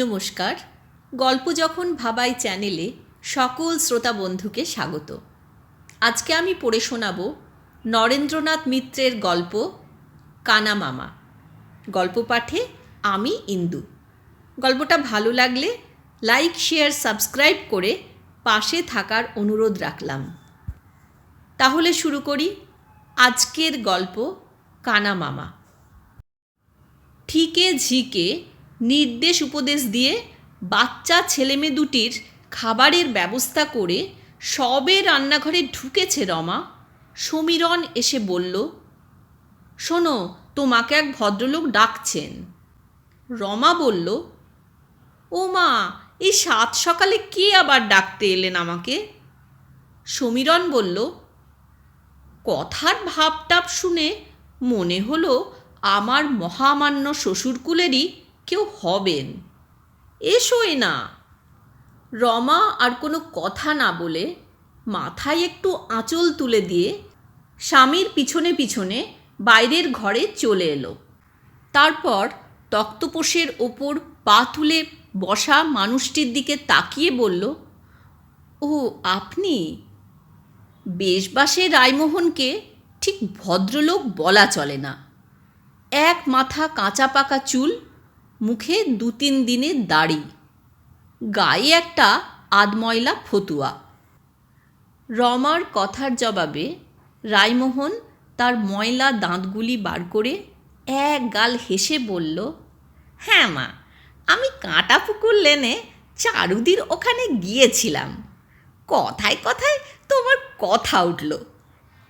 নমস্কার। গল্প যখন ভাবাই চ্যানেলে সকল শ্রোতা বন্ধুকে স্বাগত। আজকে আমি পড়ে শোনাব নরেন্দ্রনাথ মিত্রের গল্প কানা মামা। গল্প পাঠে আমি ইন্দু। গল্পটা ভালো লাগলে লাইক, শেয়ার, সাবস্ক্রাইব করে পাশে থাকার অনুরোধ রাখলাম। তাহলে শুরু করি আজকের গল্প কানা মামা। ঠিকে ঝিকে নির্দেশ উপদেশ দিয়ে বাচ্চা ছেলেমেয়ে দুটির খাবারের ব্যবস্থা করে সবে রান্নাঘরে ঢুকেছে রমা। সমীরণ এসে বলল, শোনো, তোমাকে এক ভদ্রলোক ডাকছেন। রমা বলল, ও মা, এই সাত সকালে কে আবার ডাকতে এলেন আমাকে? সমীরণ বলল, কথার ভাবটাপ শুনে মনে হলো আমার মহামান্য শ্বশুরকুলেরই কেউ হবেন। এসোই না। রমা আর কোনো কথা না বলে মাথায় একটু আঁচল তুলে দিয়ে স্বামীর পিছনে পিছনে বাইরের ঘরে চলে এলো। তারপর তক্তপোষের ওপর পা তুলে বসা মানুষটির দিকে তাকিয়ে বলল, ও, আপনি? বেশবাসে রায়মোহনকে ঠিক ভদ্রলোক বলা চলে না। এক মাথা কাঁচা পাকা চুল মুখে দু তিন দিনের দাড়ি, গায়ে একটা আধময়লা ফতুয়া। রমার কথার জবাবে রায়মোহন তার ময়লা দাঁতগুলি বার করে এক গাল হেসে বলল হ্যাঁ মা, আমি কাঁটা পুকুর লেনে চারুদির ওখানে গিয়েছিলাম। কথায় কথায় তোমার কথা উঠল।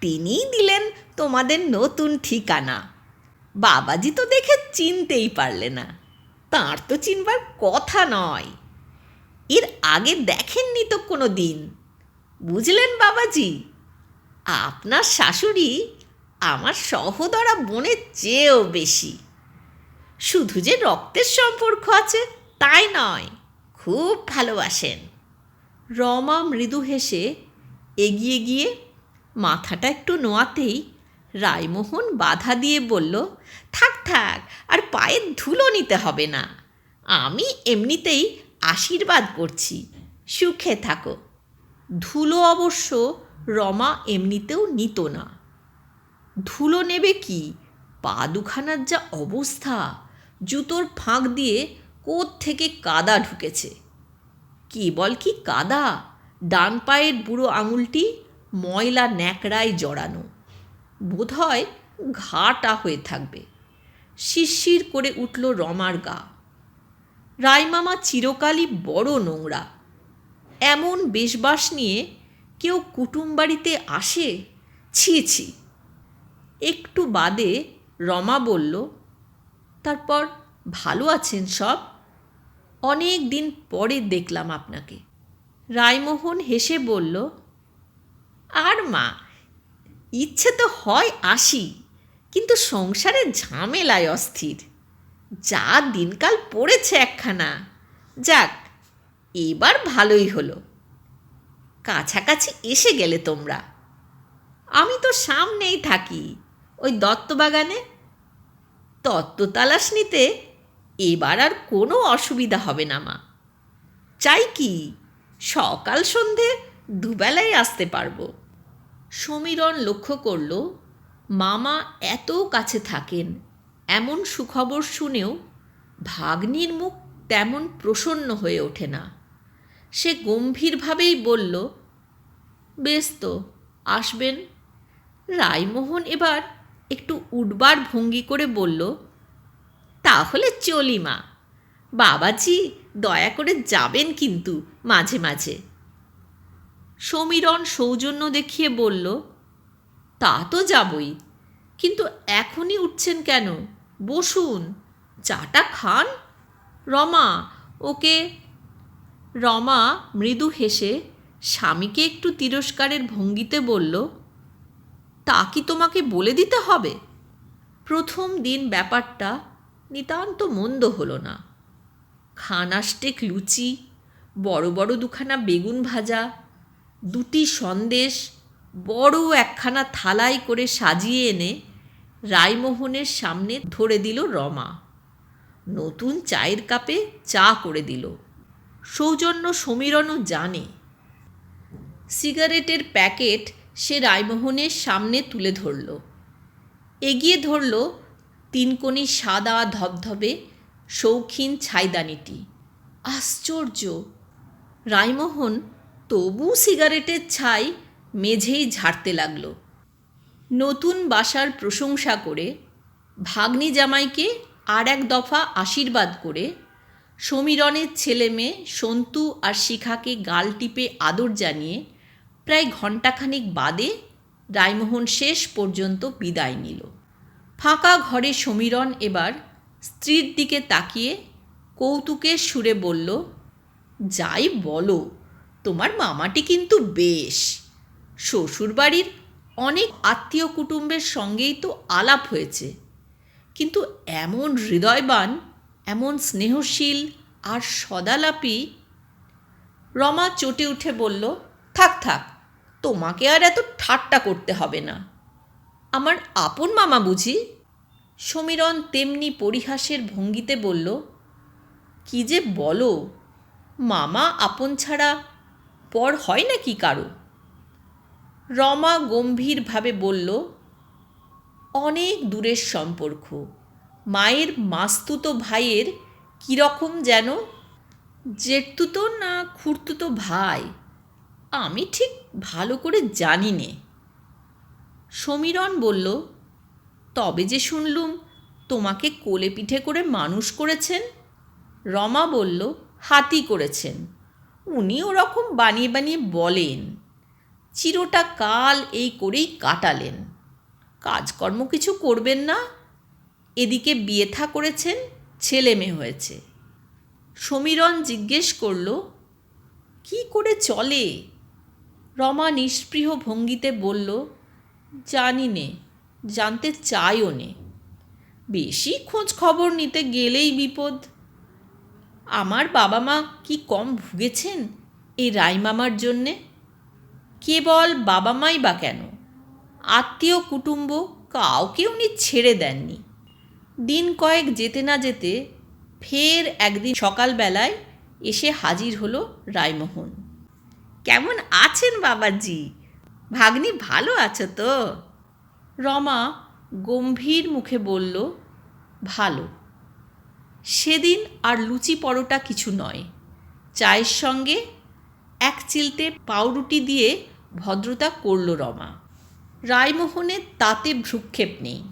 তিনিই দিলেন তোমাদের নতুন ঠিকানা। বাবাজি তো দেখে চিনতেই পারলে না। তাঁর তো চিনবার কথা নয়। এর আগে দেখেননি তো কোনো দিন। বুঝলেন বাবাজি? আপনার শাশুড়ি আমার সহদরা বোনের চেয়েও বেশি। শুধু যে রক্তের সম্পর্ক আছে তাই নয়, খুব ভালোবাসেন। রমা মৃদু হেসে এগিয়ে গিয়ে মাথাটা একটু নোয়াতেই রায়মোহন বাধা দিয়ে বলল, থাক থাক, আর পায়ের ধুলো নিতে হবে না। আমি এমনিতেই আশীর্বাদ করছি, সুখে থাকো। ধুলো অবশ্য রমা এমনিতেও নিত না। ধুলো নেবে কি? পা দুখানার যা অবস্থা, জুতোর ফাঁক দিয়ে কোথ থেকে কাদা ঢুকেছে। কি বল কি কাদা? ডান পায়ের বুড়ো আঙুলটি ময়লা ন্যাকড়ায় জড়ানো। বোধহয় ঘাটা হয়ে থাকবে। শিরশির করে উঠল রমার গা। রায়মামা চিরকালই বড় নোংরা। এমন বেশবাস নিয়ে কেউ কুটুম বাড়িতে আসে? ছি ছি। একটু বাদে রমা বলল, তারপর ভালো আছেন সব? অনেক দিন পরে দেখলাম আপনাকে। রায়মোহন হেসে বলল, আর মা ইচ্ছে তো হয় আসি, কিন্তু সংসারে ঝামেলায় অস্থির। যা দিনকাল পড়েছে একখানা, যাক, এবার ভালোই হলো। কাছাকাছি এসে গেলে তোমরা। আমি তো সামনেই থাকি, ওই দত্তবাগানে। তত্ত্ব তালাশ নিতে এবার আর কোনো অসুবিধা হবে না, মা। চাই কি, সকাল সন্ধে দুবেলায় আসতে পারব। সমীরণ লক্ষ্য করল, মামা এত কাছে থাকেন, এমন সুখবর শুনেও ভাগ্নির মুখ তেমন প্রসন্ন হয়ে ওঠে না। সে গম্ভীরভাবেই বলল, বেশ তো, আসবেন। রায়মোহন এবার একটু উঠবার ভঙ্গি করে বলল, তাহলে চলি মা, বাবাজি দয়া করে যাবেন কিন্তু মাঝে মাঝে। সমীরণ সৌজন্য দেখিয়ে বলল, তা তো যাবই। কিন্তু এখনই উঠছেন কেন? বসুন, চাটা খান? রমা, ওকে। রমা মৃদু হেসে স্বামীকে একটু তিরস্কারের ভঙ্গিতে বলল, তা কি তোমাকে বলে দিতে হবে? প্রথম দিন ব্যাপারটা নিতান্ত মন্দ হলো না। খানাস্টেক লুচি, বড় বড় দুখানা বেগুন ভাজা দুটি সন্দেশ বড় একখানা থালায় করে সাজিয়ে এনে রায়মোহনের সামনে ধরে দিল রমা। নতুন চায়ের কাপে চা করে দিল। সৌজন্য সমীরণও জানে। সিগারেটের প্যাকেট সে রায়মোহনের সামনে তুলে ধরল। এগিয়ে ধরল তিনকোনি সাদা ধবধবে শৌখিন ছাইদানিটি। আশ্চর্য! রায়মোহন তবু সিগারেটের ছাই মেঝেই ঝাড়তে লাগল। নতুন বাসার প্রশংসা করে ভাগ্নি জামাইকে আর এক দফা আশীর্বাদ করে সমীরণের ছেলে মেয়ে সন্তু আর শিখাকে গাল টিপে আদর জানিয়ে প্রায় ঘণ্টাখানিক বাদে রায়মোহন শেষ পর্যন্ত বিদায় নিল। ফাঁকা ঘরে সমীরণ এবার স্ত্রীর দিকে তাকিয়ে কৌতুকের সুরে বলল, যাই বলো তোমার মামাটি কিন্তু বেশ। শ্বশুরবাড়ির অনেক আত্মীয় কুটুম্বের সঙ্গেই তো আলাপ হয়েছে। কিন্তু এমন হৃদয়বান, এমন স্নেহশীল আর সদালাপি রমা চটে উঠে বলল, থাক থাক, তোমাকে আর এত ঠাট্টা করতে হবে না। আমার আপন মামা বুঝি? সমীরণ তেমনি পরিহাসের ভঙ্গিতে বলল, কি যে বলো, মামা আপন ছাড়া পর হয় না কি কারও? রমা গম্ভীরভাবে বলল, অনেক দূরের সম্পর্ক। মায়ের মাস্তুতো ভাইয়ের কীরকম যেন? জেঠতুতো না খুঁড়তুতো ভাই? আমি ঠিক ভালো করে জানি নে। সমীরণ বলল, তবে যে শুনলুম, তোমাকে কোলে পিঠে করে মানুষ করেছেন? রমা বলল, হাতি করেছেন। উনি ওরকম বানিয়ে বানিয়ে বলেন, চিরটা কাল এই করেই কাটালেন। কাজকর্ম কিছু করবেন না। এদিকে বিয়ে থা করেছেন, ছেলে মেয়ে হয়েছে। সমীরণ জিজ্ঞেস করল, কি করে চলে? রমা নিষ্পৃহ ভঙ্গিতে বলল, জানি নে, জানতে চাইও নে। বেশি খোঁজ খবর নিতে গেলেই বিপদ। আমার বাবা মা কি কম ভুগেছেন এই রাইমামার জন্যে? কেবল বাবা মাই বা কেন? আত্মীয় কুটুম্ব কাউকে উনি ছেড়ে দেননি। দিন কয়েক যেতে না যেতে ফের একদিন সকালবেলায় এসে হাজির হলো রায়মোহন কেমন আছেন বাবাজি? ভাগ্নি ভালো আছো তো? রমা গম্ভীর মুখে বলল, ভালো। সেদিন আর লুচি পরোটা কিছু নয়। চায়ের সঙ্গে এক চিলতে পাউরুটি দিয়ে ভদ্রতা করল রমা। রায়মোহনের তাতে ভ্রুক্ষেপ নেই।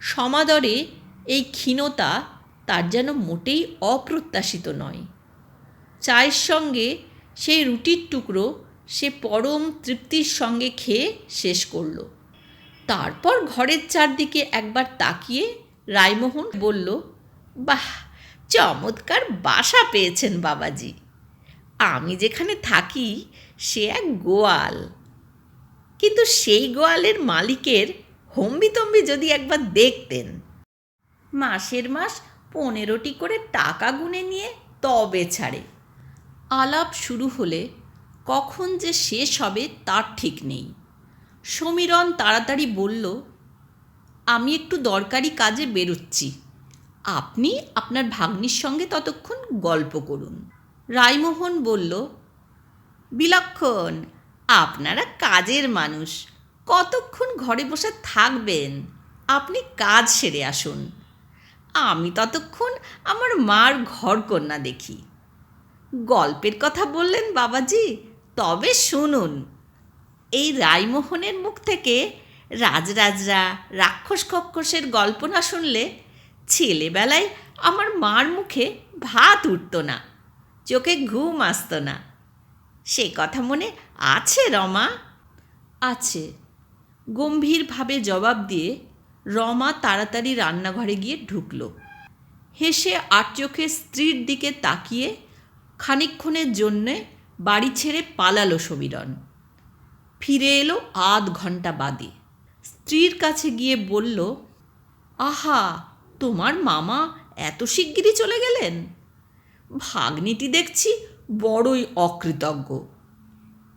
সমাদরে এই ক্ষীণতা তার যেন মোটেই অপ্রত্যাশিত নয়। চায়ের সঙ্গে সেই রুটির টুকরো সে পরম তৃপ্তির সঙ্গে খেয়ে শেষ করল। তারপর ঘরের চারদিকে একবার তাকিয়ে রায়মোহন বলল বাহ, চমৎকার বাসা পেয়েছেন বাবাজি। আমি যেখানে থাকি, সে এক গোয়াল। কিন্তু সেই গোয়ালের মালিকের হম্বিতম্বি যদি একবার দেখতেন। মাসের মাস পনেরোটি করে টাকা গুনে নিয়ে তবে ছাড়ে। আলাপ শুরু হলে কখন যে শেষ হবে তার ঠিক নেই। সমীরণ তাড়াতাড়ি বলল, আমি একটু দরকারি কাজে বেরোচ্ছি। আপনি আপনার ভাগ্নির সঙ্গে ততক্ষণ গল্প করুন। রায়মোহন বলল, বিলক্ষণ, আপনারা কাজের মানুষ। কতক্ষণ ঘরে বসে থাকবেন? আপনি কাজ সেরে আসুন। আমি ততক্ষণ আমার মার ঘরকন্যা দেখি। গল্পের কথা বললেন বাবাজি, তবে শুনুন। এই রায়মোহনের মুখ থেকে রাজরাজরা রাক্ষস কক্ষসের গল্প না শুনলে ছেলেবেলায় আমার মার মুখে ভাত উঠত না, চোখে ঘুম আসত না। সে কথা মনে আছে, রমা? আছে। গম্ভীরভাবে জবাব দিয়ে রমা তাড়াতাড়ি রান্নাঘরে গিয়ে ঢুকল। হেসে আট চোখে স্ত্রীর দিকে তাকিয়ে খানিক্ষণের জন্যে বাড়ি ছেড়ে পালালো সমীরণ। ফিরে এলো আধ ঘণ্টা বাদে। স্ত্রীর কাছে গিয়ে বলল, আহা তোমার মামা এত শিগগিরই চলে গেলেন? ভাগ্নিটি দেখছি বড়ই অকৃতজ্ঞ।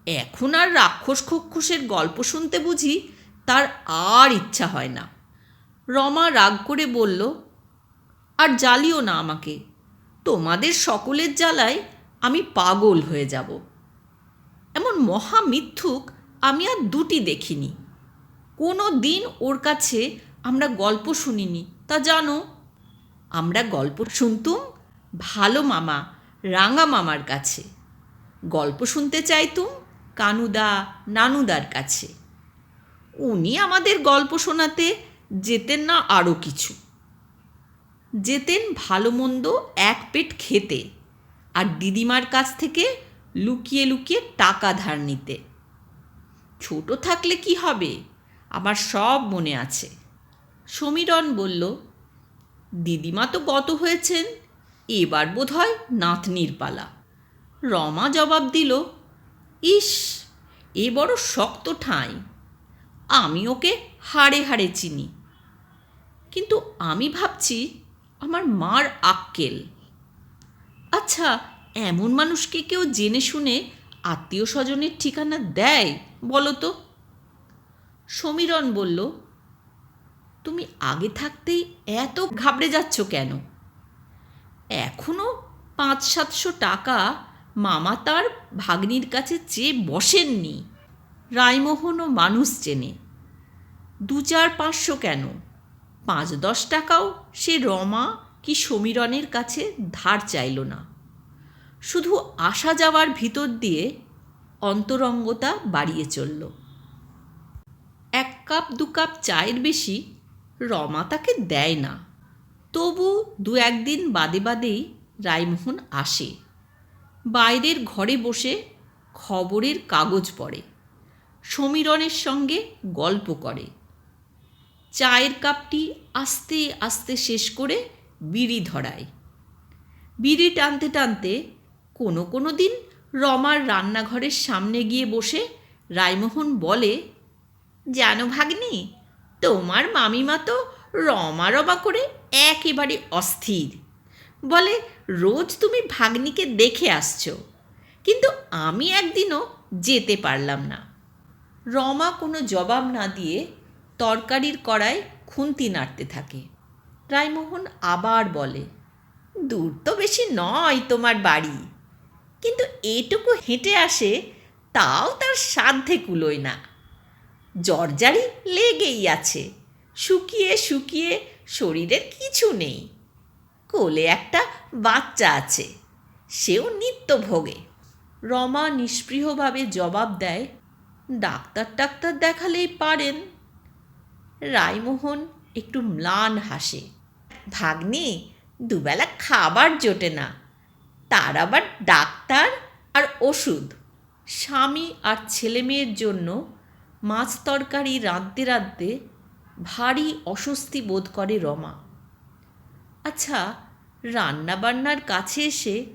এখন আর রাক্ষস খক্ষসের গল্প শুনতে বুঝি তার আর ইচ্ছা হয় না। রমা রাগ করে বলল, আর জ্বালিও না আমাকে। তোমাদের সকলের জ্বালায় আমি পাগল হয়ে যাব। এমন মহা মিথ্যুক আমি আর দুটি দেখিনি। কোনো দিন ওর কাছে আমরা গল্প শুনিনি। তা জানো, আমরা গল্প শুনতুম ভালো মামা, রাঙা মামার কাছে। গল্প শুনতে চাইতুম কানুদা নানুদার কাছে। উনি আমাদের গল্প শোনাতে যেতেন না আরও কিছু। যেতেন ভালো মন্দ এক পেট খেতে আর দিদিমার কাছ থেকে লুকিয়ে লুকিয়ে টাকা ধার নিতে। ছোট থাকলে কি হবে? আমার সব মনে আছে। সমীরণ বলল, দিদিমা তো গত হয়েছেন, এবার বোধ হয় নাতনির পালা। রমা জবাব দিল, ইস, এ বড় শক্ত ঠাঁই, আমি ওকে হাড়ে হাড়ে চিনি। কিন্তু আমি ভাবছি আমার মার আক্কেল। আচ্ছা এমন মানুষকে কেউ জেনে শুনে আত্মীয় স্বজনের ঠিকানা দেয় বলো তো? সমীরণ বলল তুমি আগে থাকতেই এত ঘাবড়ে যাচ্ছ কেন? এখনও পাঁচ সাতশো টাকা মামা তার ভাগ্নির কাছে চেয়ে বসেননি। রায়মোহনও মানুষ চেনে। দু চার পাঁচশো কেন? পাঁচ দশ টাকাও সে রমা কি সমীরণের কাছে ধার চাইল না। শুধু আসা যাওয়ার ভিতর দিয়ে অন্তরঙ্গতা বাড়িয়ে চলল। এক কাপ, দু কাপ চায়ের বেশি রমা তাকে দেয় না। তবু দু একদিন বাদে বাদেই রায়মোহন আসে। বাইরের ঘরে বসে খবরের কাগজ পড়ে। সমীরণের সঙ্গে গল্প করে। চায়ের কাপটি আস্তে আস্তে শেষ করে বিড়ি ধরায়। বিড়ি টানতে টানতে কোনো কোনো দিন রমার রান্নাঘরের সামনে গিয়ে বসে রায়মোহন বলে, জানো ভাগ্নি তোমার মামিমা তো রমা রমা করে একেবারে অস্থির। বলে, রোজ তুমি ভাগ্নিকে দেখে আসছো, কিন্তু আমি একদিনও যেতে পারলাম না। রমা কোনো জবাব না দিয়ে তরকারির কড়ায় খুন্তি নাড়তে থাকে। রায়মোহন আবার বলে, দূর তো বেশি নয় তোমার বাড়ি, কিন্তু এটুকু হেঁটে আসে তাও তার সাধ্যে কুলোয় না। জর্জারি লেগেই আছে। শুকিয়ে শুকিয়ে শরীরের কিছু নেই। কোলে একটা বাচ্চা আছে। সেও নিত্য ভোগে রমা নিষ্পৃহভাবে জবাব দেয়, ডাক্তার টাক্তার দেখালেই পারেন। রায়মোহন একটু ম্লান হাসে, ভাগ্নি, দুবেলা খাবার জোটে না। তার আবার ডাক্তার আর ওষুধ। স্বামী আর ছেলে মেয়ের জন্য মাছ তরকারি রাঁধতে রাঁধতে ভারী অস্বস্তি বোধ করে রমা। আচ্ছা রান্নাবান্নার কাছে এসে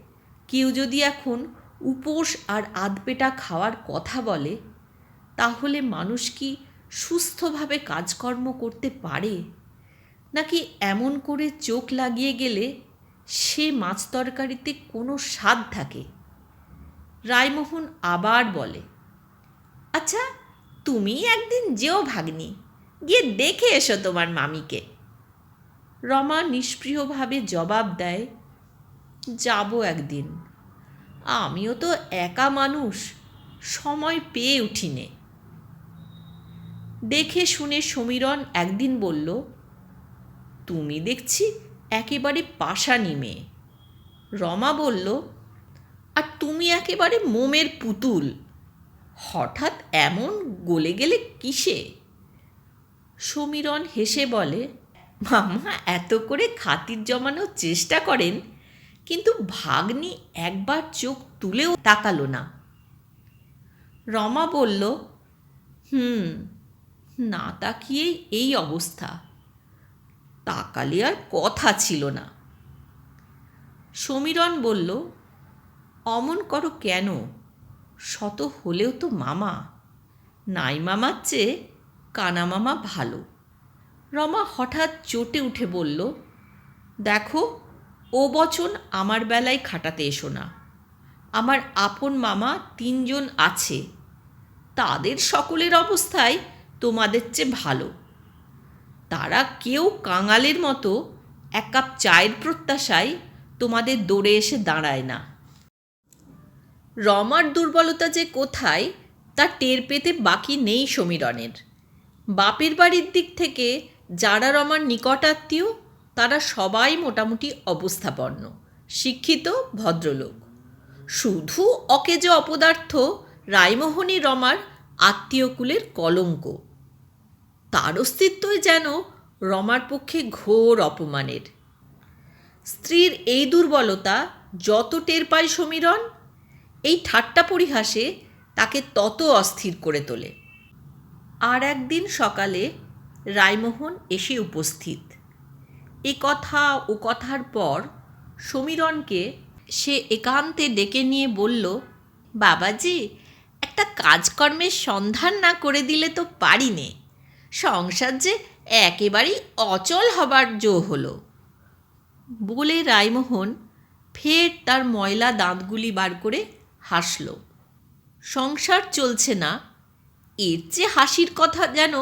কেউ যদি এখন উপোস আর আধপেটা খাওয়ার কথা বলে, তাহলে মানুষ কি সুস্থভাবে কাজকর্ম করতে পারে? নাকি এমন করে চোখ লাগিয়ে গেলে সে মাছ তরকারিতে কোনো স্বাদ থাকে? রায়মোহন আবার বলে আচ্ছা তুমি একদিন যেও ভাগ্নি, গিয়ে দেখে এসো তোমার মামিকে। রমা নিষ্প্রিয়ভাবে জবাব দেয়, যাব একদিন। আমিও তো একা মানুষ, সময় পেয়ে উঠিনে। দেখে শুনে সমীরণ একদিন বলল, তুমি দেখছি একেবারে পাশানি মেয়ে। রমা বলল, আর তুমি একেবারে মোমের পুতুল। হঠাৎ এমন গলে গেলে কিসে? সমীরণ হেসে বলে, মামা এত করে খাতির জমানোর চেষ্টা করেন, কিন্তু ভাগ্নি একবার চোখ তুলেও তাকালো না। রমা বলল, হুম, না তাকিয়েই এই অবস্থা। তাকালে আর কথা ছিল না। সমীরণ বলল, অমন করো কেন? শত হলেও তো মামা। নাই মামার চেয়ে কানা মামা ভালো। রমা হঠাৎ চটে উঠে বলল, দেখো, ও বচন আমার বেলায় খাটাতে এসো না। আমার আপন মামা তিনজন আছে। তাদের সকলের অবস্থায় তোমাদের চেয়ে ভালো। তারা কেউ কাঙালের মতো এক কাপ চায়ের প্রত্যাশায় তোমাদের দৌড়ে এসে দাঁড়ায় না। রমার দুর্বলতা যে কোথায়, তা টের পেতে বাকি নেই সমীরণের। বাপের বাড়ির দিক থেকে যারা রমার নিকটাত্মীয় তারা সবাই মোটামুটি অবস্থাপন্ন শিক্ষিত, ভদ্রলোক। শুধু অকেজ অপদার্থ রায়মোহনী রমার আত্মীয়কুলের কলঙ্ক। তার অস্তিত্বই যেন রমার পক্ষে ঘোর অপমানের। স্ত্রীর এই দুর্বলতা যত টের পায় সমীরণ এই ঠাট্টা পরিহাসে তাকে তত অস্থির করে তোলে। আর একদিন সকালে রায়মোহন এসে উপস্থিত। এ কথা ও কথার পর সমীরণকে সে একান্তে ডেকে নিয়ে বলল, বাবাজি, একটা কাজকর্মের সন্ধান না করে দিলে তো পারি নে সংসার যে একেবারেই অচল হবার জো হলো। বলে রায়মোহন ফের তার ময়লা দাঁতগুলি বার করে হাসল। সংসার চলছে না, এর চেয়ে হাসির কথা যেন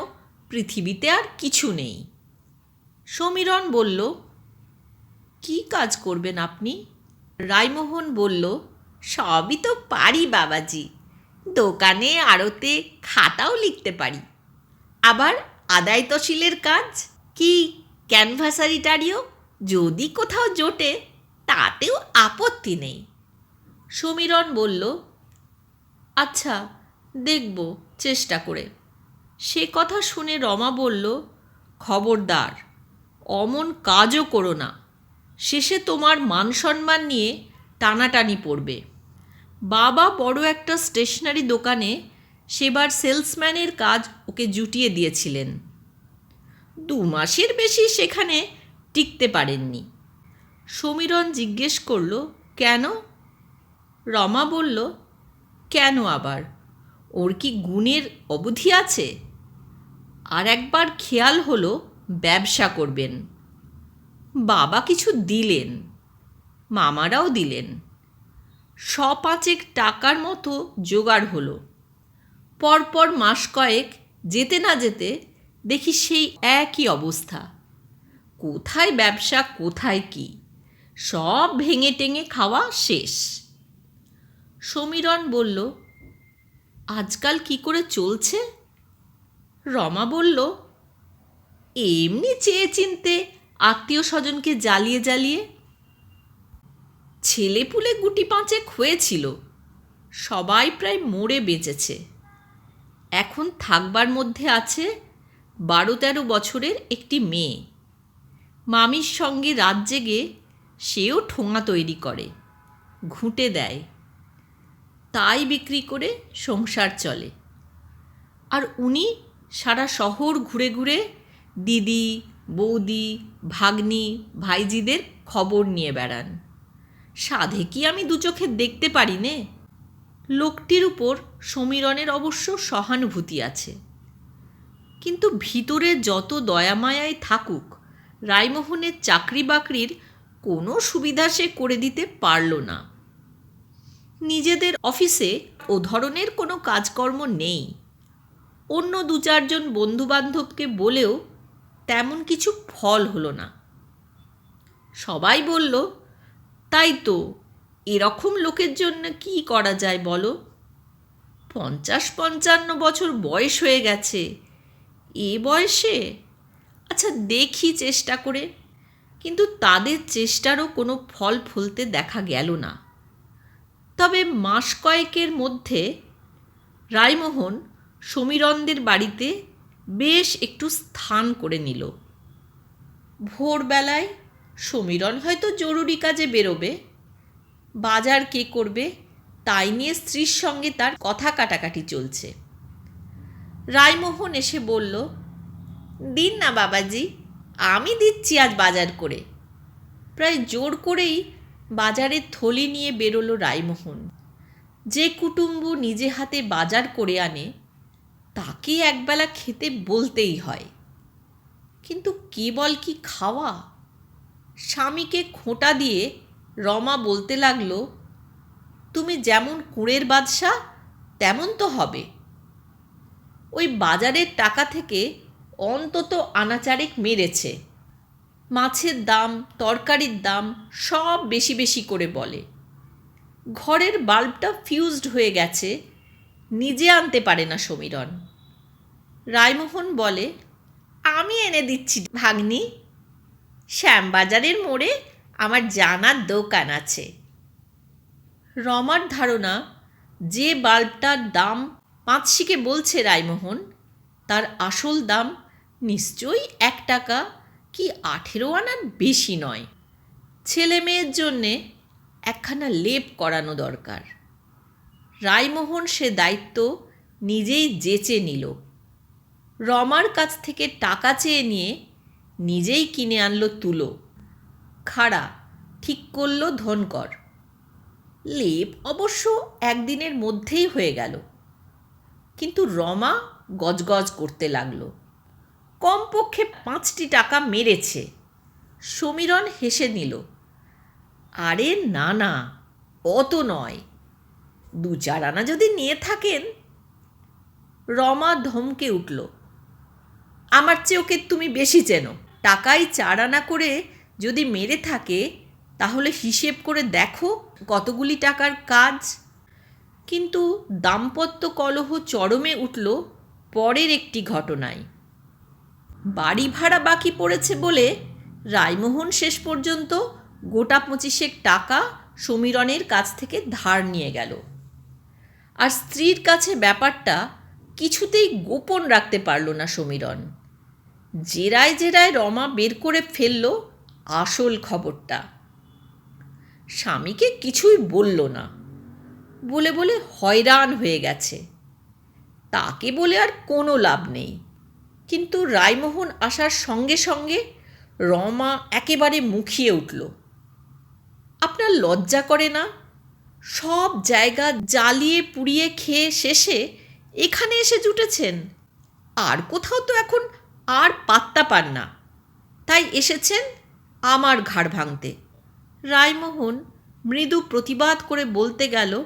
পৃথিবীতে আর কিছু নেই। সমীরণ বলল, কি কাজ করবেন আপনি? রায়মোহন বলল, সবই তো পারি, বাবাজি। দোকানে, আড়তে, খাতাও লিখতে পারি। আবার আদায় তহসিলের কাজ? কি ক্যানভাসারিটারিও যদি কোথাও জোটে, তাতেও আপত্তি নেই। সমীরণ বলল আচ্ছা দেখব, চেষ্টা করে। সে কথা শুনে রমা বলল, খবরদার, অমন কাজও করো না। শেষে তোমার মান সম্মান নিয়ে টানাটানি পড়বে। বাবা বড় একটা স্টেশনারি দোকানে সেবার সেলসম্যানের কাজ ওকে জুটিয়ে দিয়েছিলেন। দু মাসের বেশি সেখানে টিকতে পারেননি। সমীরণ জিজ্ঞেস করল, কেন? রমা বলল, কেন আবার? ওর কি গুণের অবধি আছে? আর একবার খেয়াল হলো, ব্যবসা করবেন। বাবা কিছু দিলেন, মামারাও দিলেন। পাঁচেক টাকার মতো জোগাড় হলো। পরপর মাস কয়েক যেতে না যেতে দেখি সেই একই অবস্থা। কোথায় ব্যবসা, কোথায় কি? সব ভেঙে টেঙে খাওয়া শেষ। সমীরণ বলল, আজকাল কি করে চলছে? রমা বলল, এমনি চেয়ে চিনতে আত্মীয় স্বজনকে জ্বালিয়ে জ্বালিয়ে ছেলেপুলে গুটি পাঁচেক হয়েছিল, সবাই প্রায় মরে বেঁচেছে। এখন থাকবার মধ্যে আছে বারো তেরো বছরের একটি মেয়ে। মামির সঙ্গে রাত জেগে সেও ঠোঙা তৈরি করে, ঘুঁটে দেয়। তাই বিক্রি করে সংসার চলে। আর উনি সারা শহর ঘুরে ঘুরে দিদি, বৌদি, ভাগ্নি, ভাইজিদের খবর নিয়ে বেড়ান। সাধে কি আমি দু চোখে দেখতে পারি নে? লোকটির উপর সমীরণের অবশ্য সহানুভূতি আছে। কিন্তু ভিতরে যত দয়ামায়াই থাকুক, রায়মোহনের চাকরি বাকরির কোনো সুবিধা সে করে দিতে পারল না। নিজেদের অফিসে ও ধরনের কোনো কাজকর্ম নেই। অন্য দু চারজন বন্ধুবান্ধবকে বলেও তেমন কিছু ফল হলো না। সবাই বলল, তাই তো, এরকম লোকের জন্য কি করা যায় বলো? পঞ্চাশ পঞ্চান্ন বছর বয়স হয়ে গেছে। এ বয়সে? আচ্ছা দেখি চেষ্টা করে। কিন্তু তাদের চেষ্টারও কোনো ফল ফলতে দেখা গেল না। তবে মাস কয়েকের মধ্যে রায়মোহন সমীরণদের বাড়িতে বেশ একটু স্থান করে নিল। ভোরবেলায় সমীরণ হয়তো জরুরি কাজে বেরোবে। বাজার কে করবে তাই নিয়ে স্ত্রীর সঙ্গে তার কথা কাটাকাটি চলছে। রায়মোহন এসে বলল, দিন না বাবাজি, আমি দিচ্ছি আজ বাজার করে। প্রায় জোর করেই বাজারের থলি নিয়ে বেরোলো রায়মোহন। যে কুটুম্ব নিজে হাতে বাজার করে আনে, তাকে একবেলা খেতে বলতেই হয়। কিন্তু কেবল কি খাওয়া? স্বামীকে খোঁটা দিয়ে রমা বলতে লাগল, তুমি যেমন কুঁড়ের বাদশা তেমন তো হবে। ওই বাজারের টাকা থেকে অন্তত আনাচারেক মেরেছে। মাছের দাম, তরকারির দাম সব বেশি বেশি করে বলে। ঘরের বাল্বটা ফিউজড হয়ে গেছে, নিজে আনতে পারে না সমীরণ। রায়মোহন বলে, আমি এনে দিচ্ছি, ভাগ্নি। শ্যামবাজারের মোড়ে আমার জানার দোকান আছে রমার ধারণা, যে বাল্বটার দাম পাঁচশিকে বলছে রায়মোহন, তার আসল দাম নিশ্চয়ই এক টাকা কি আঠেরো আনার বেশি নয়। ছেলে মেয়ের জন্যে একখানা লেপ করানো দরকার। রায়মোহন সে দায়িত্ব নিজেই জেচে নিল। রমার কাছ থেকে টাকা চেয়ে নিয়ে নিজেই কিনে আনলো তুলো। খাড়া, ঠিক করল ধনকর। লেপ অবশ্য একদিনের মধ্যেই হয়ে গেল। কিন্তু রমা গজগজ করতে লাগল। কমপক্ষে পাঁচটি টাকা মেরেছে। সমীরণ হেসে নিল, আরে না না, অত নয়। দু চার আনা যদি নিয়ে থাকেন? রমা ধমকে উঠল, আমার চেয়ে ওকে তুমি বেশি চেনো। টাকায় চার আনা করে যদি মেরে থাকে, তাহলে হিসেব করে দেখো কতগুলি টাকার কাজ। কিন্তু দাম্পত্য কলহ চরমে উঠল পরের একটি ঘটনায়। বাড়ি ভাড়া বাকি পড়েছে বলে রায়মোহন শেষ পর্যন্ত গোটা পঁচিশেক টাকা সমীরণের কাছ থেকে ধার নিয়ে গেল। আর স্ত্রীর কাছে ব্যাপারটা কিছুতেই গোপন রাখতে পারল না সমীরণ। জেরায় জেরায় রমা বের করে ফেলল আসল খবরটা। স্বামীকে কিছুই বলল না। বলে বলে হয়রান হয়ে গেছে। তাকে বলে আর কোনো লাভ নেই। কিন্তু রায়মোহন আসার সঙ্গে সঙ্গে রমা একেবারে মুখিয়ে উঠল। আপনার লজ্জা করে না? সব জায়গা জ্বালিয়ে পুড়িয়ে খেয়ে শেষে এখানে এসে জুটেছেন। আর কোথাও তো এখন আর পাত্তা পান না। তাই এসেছেন আমার ঘাড় ভাঙতে। রায়মোহন মৃদু প্রতিবাদ করে বলতে গেল,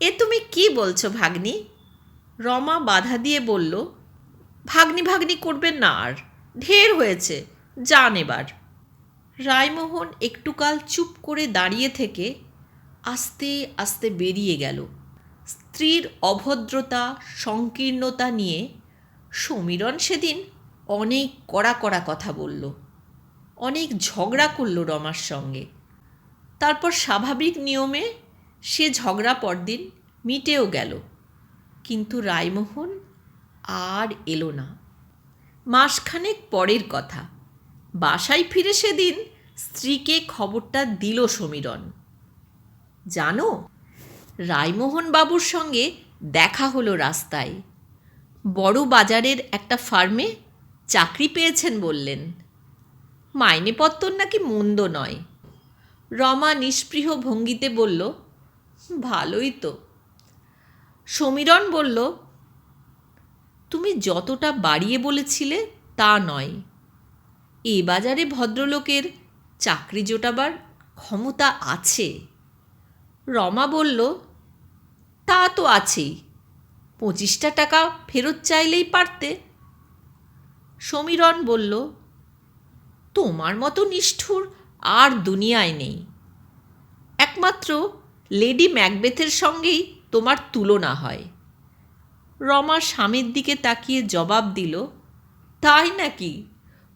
এ তুমি কি বলছো ভাগ্নি? রমা বাধা দিয়ে বলল ভাগ্নি ভাগ্নি করবেন না আর। ঢের হয়েছে, যান এবার। রায়মোহন একটুকাল চুপ করে দাঁড়িয়ে থেকে আস্তে আস্তে বেরিয়ে গেল। স্ত্রীর অভদ্রতা, সংকীর্ণতা নিয়ে সমীরণ সেদিন অনেক কড়া কড়া কথা বলল। অনেক ঝগড়া করল রমার সঙ্গে। তারপর স্বাভাবিক নিয়মে সে ঝগড়া পরদিন মিটেও গেল। কিন্তু রায়মোহন আর এলো না। মাসখানেক পরের কথা। বাসায় ফিরে সেদিন স্ত্রীকে খবরটা দিল সমীরণ। জানো রায়মোহন বাবুর সঙ্গে দেখা হলো রাস্তায়। বড় বাজারের একটা ফার্মে চাকরি পেয়েছেন বললেন। মাইনেপত্তর নাকি মন্দ নয়। রমা নিষ্পৃহ ভঙ্গিতে বলল, ভালোই তো। সমীরণ বলল তুমি যতটা বাড়িয়ে বলেছিলে তা নয়। এ বাজারে ভদ্রলোকের চাকরি জোটাবার ক্ষমতা আছে। রমা বলল, তা তো আছেই। পঁচিশটা টাকা ফেরত চাইলেই পারতে। সমীরণ বলল, তোমার মতো নিষ্ঠুর আর দুনিয়ায় নেই। একমাত্র লেডি ম্যাকবেথের সঙ্গেই তোমার তুলনা হয়। রমা স্বামীর দিকে তাকিয়ে জবাব দিল, তাই নাকি?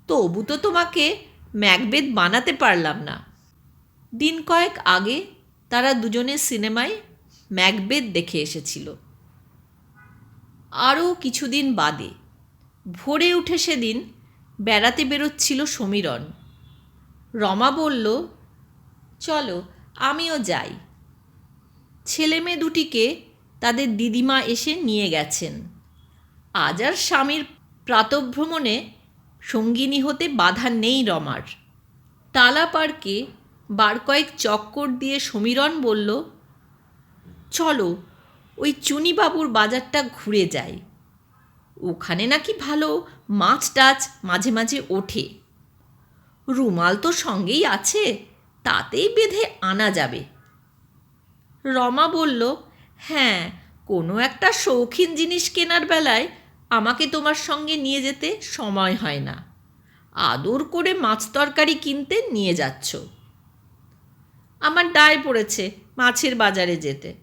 তবু তো তোমাকে ম্যাকবেদ বানাতে পারলাম না। দিন কয়েক আগে তারা দুজনে সিনেমায় ম্যাকবেদ দেখে এসেছিল। আরও কিছুদিন বাদে, ভোরে উঠে সেদিন বেড়াতে বেরোচ্ছিল সমীরণ। রমা বলল, চলো, আমিও যাই। ছেলে মেয়ে দুটিকে তাদের দিদিমা এসে নিয়ে গেছেন। আজ আর স্বামীর প্রাতভ্রমণে সঙ্গিনী হতে বাধা নেই রমার। টালা পার্কে বার কয়েক চক্কর দিয়ে সমীরণ বলল, চলো, ওই চুনিবাবুর বাজারটা ঘুরে যাই। ওখানে নাকি ভালো মাছ টাছ মাঝে মাঝে ওঠে। রুমাল তো সঙ্গেই আছে, তাতেই বেঁধে আনা যাবে। রমা বলল হ্যাঁ কোনো একটা শৌখিন জিনিস কেনার বেলায় আমাকে তোমার সঙ্গে নিয়ে যেতে সময় হয় না। আদর করে মাছ তরকারি কিনতে নিয়ে যাচ্ছ। আমার দায় পড়েছে মাছের বাজারে যেতে।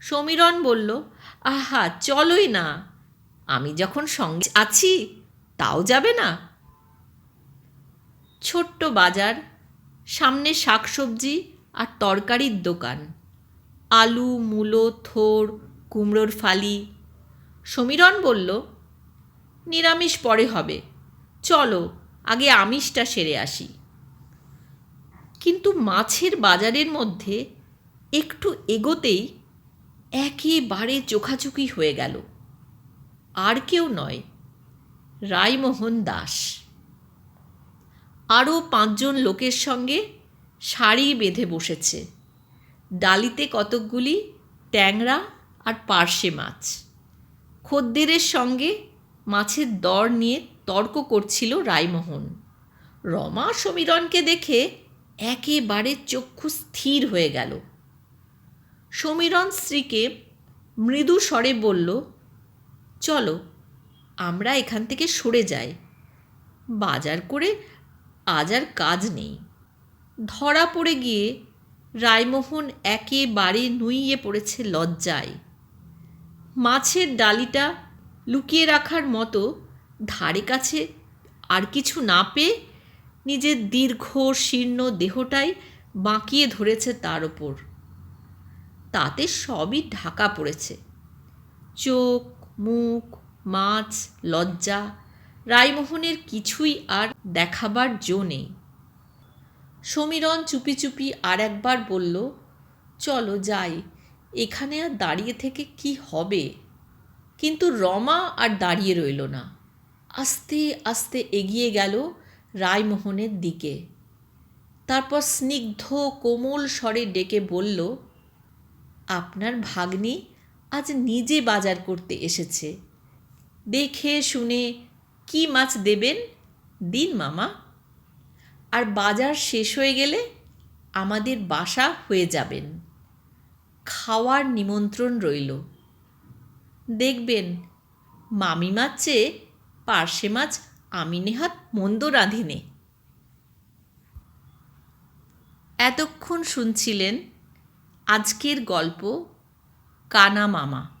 সমীরণ বলল, আহা, চলোই না। আমি যখন সঙ্গে আছি, তাও যাবে না? ছোট্ট বাজার, সামনে শাকসবজি আর তরকারির দোকান। আলু, মূলো, থোর, কুমড়োর ফালি। সমীরণ বলল, নিরামিষ পরে হবে। চলো, আগে আমিষটা সেরে আসি। কিন্তু মাছের বাজারের মধ্যে একটু এগোতেই একেবারে চোখাচোখি হয়ে গেল। আর কেউ নয়, রায়মোহন দাস। আরও পাঁচজন লোকের সঙ্গে শাড়ি বেঁধে বসেছে। ডালিতে কতকগুলি ট্যাংরা আর পার্শে মাছ। খদ্দেরের সঙ্গে মাছের দর নিয়ে তর্ক করছিল রায়মোহন। রমা সমীরণকে দেখে একেবারে চক্ষু স্থির হয়ে গেল। সমীরণ স্ত্রীকে মৃদু স্বরে বলল, চলো, আমরা এখান থেকে সরে যাই। বাজার করে আজ আর কাজ নেই। ধরা পড়ে গিয়ে রায়মোহন একেবারে নুইয়ে পড়েছে লজ্জায়। মাছের ডালিটা লুকিয়ে রাখার মতো ধারে কাছে আর কিছু না পেয়ে নিজের দীর্ঘ শীর্ণ দেহটাই বাঁকিয়ে ধরেছে তার ওপর। তাতে সবই ঢাকা পড়েছে। চোখ, মুখ, মাছ, লজ্জা, রায়মোহনের কিছুই আর দেখাবার জো নেই। সমীরণ চুপি চুপি আর একবার বলল, চলো যাই, এখানে আর দাঁড়িয়ে থেকে কি হবে? কিন্তু রমা আর দাঁড়িয়ে রইল না। আস্তে আস্তে এগিয়ে গেল রায়মোহনের দিকে। তারপর স্নিগ্ধ কোমল স্বরে ডেকে বলল, আপনার ভাগ্নি আজ নিজে বাজার করতে এসেছে। দেখে শুনে কি মাছ দেবেন? দিন মামা। আর বাজার শেষ হয়ে গেলে আমাদের বাসা হয়ে যাবেন। খাওয়ার নিমন্ত্রণ রইল। দেখবেন মামি মাছ চেয়ে পার্শে মাছ আমি নেহাত মন্দ রাঁধিনে। এতক্ষণ শুনছিলেন আজকের গল্প কানা মামা।